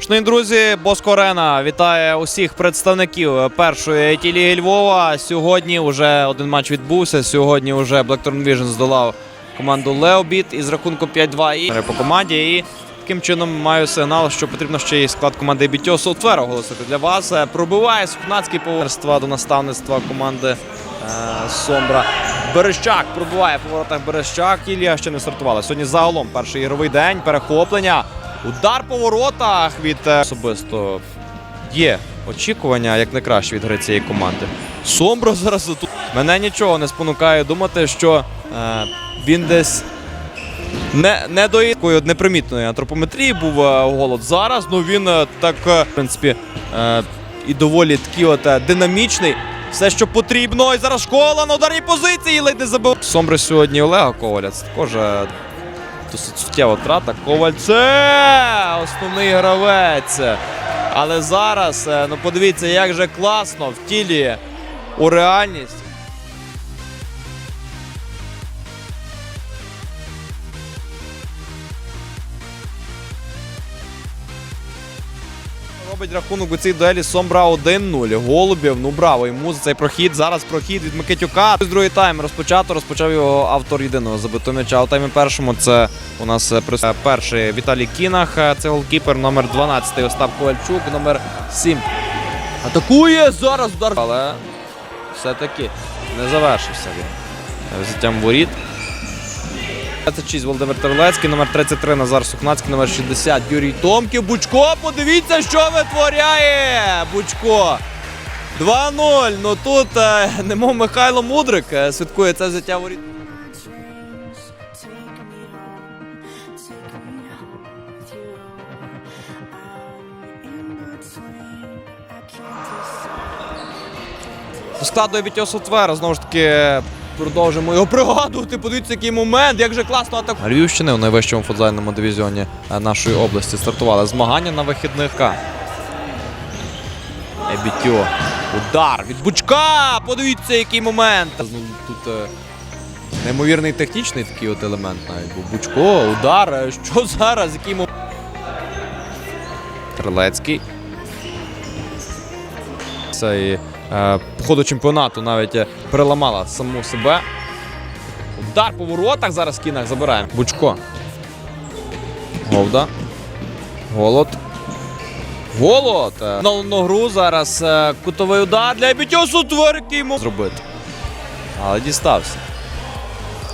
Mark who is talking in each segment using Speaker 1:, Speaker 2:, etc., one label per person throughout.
Speaker 1: Шановні друзі, Боско Арена вітає усіх представників першої ліги Львова. Сьогодні вже один матч відбувся. Сьогодні вже Blackthorn Vision здолав команду Леобіт із рахунком 5-2 і по команді. І таким чином маю сигнал, що потрібно ще й склад команди BTO Software оголосити для вас. Е, Пробиває Сухнацький поверства до наставництва команди е, Сомбра. Берещак пробиває по воротах Берещак. Ілія ще не стартувала. Сьогодні загалом перший ігровий день. Перехоплення. Удар по воротах від е, особисто є очікування як не краще від гри цієї команди. Сомбро зараз тут. Мене нічого не спонукає думати, що е, він десь не, не непримітної антропометрії був е, голод зараз. Ну він е, так, е, в принципі, е, і доволі такий от динамічний. Все, що потрібно. І зараз школа на ударній позиції ледь не забив. Сомбри сьогодні Олега Коваля. Це також досить суттєва втрата. Ковальце! основний гравець. Але зараз, е, ну подивіться, як же класно втілює у реальність. Робить рахунок у цій дуелі Сомбра 1-0. Голубів, ну браво йому за цей прохід. Зараз прохід від Микитюка. Другий тайм розпочато. Розпочав його автор єдиного забитого м'яча. У таймі першому це у нас е, е, перший Віталій Кінах. е, Це голкіпер номер 12 Остап Ковальчук, номер 7. Атакує зараз удар. Але все-таки не завершився він. Взяттям воріт. 26 Володимир Терлецький, номер 33 Назар Сухнацький, номер 60 Юрій Томків. Бучко, подивіться, що витворяє! Бучко. 2-0. Ну тут е, немов Михайло Мудрик е, святкує це взяття воріт.
Speaker 2: Take me home, take me home with you. I'm in between, I can't decide.
Speaker 1: До складу Вітьо Сотвера знову ж таки продовжимо його пригадувати. Подивіться, який момент, як же класно атакує. Львівщини у найвищому футзальному дивізіоні е, нашої області стартували змагання на вихідних. Ебітьо. Удар від Бучка! Подивіться, який момент. Ну, Тут е, неймовірний технічний такий от елемент навіть був. Бучко, удар. Е, Що зараз? Який момент? Трилецький. Це по ходу чемпіонату навіть е, переламала саму себе. Удар по воротах зараз в кінах забираємо. Бучко. Говда. Голод. Голод. Е, На одну гру зараз е, кутовий удар для Бітьосу Тверки йому зробити. Але дістався.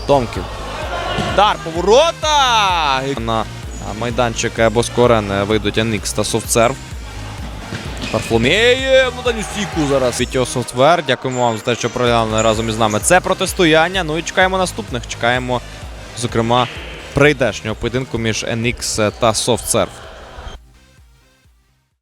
Speaker 1: Томків. Удар по воротах! На е, майданчик е, Боскорен е, вийдуть Анікс та Софтсерв. Парфломєєв на дальню стійку зараз. Вітіо Софтвер. Дякуємо вам за те, що проглянули разом із нами. Це протистояння. Ну і чекаємо наступних. Чекаємо, зокрема, прийдешнього поєдинку між NX та SoftServe.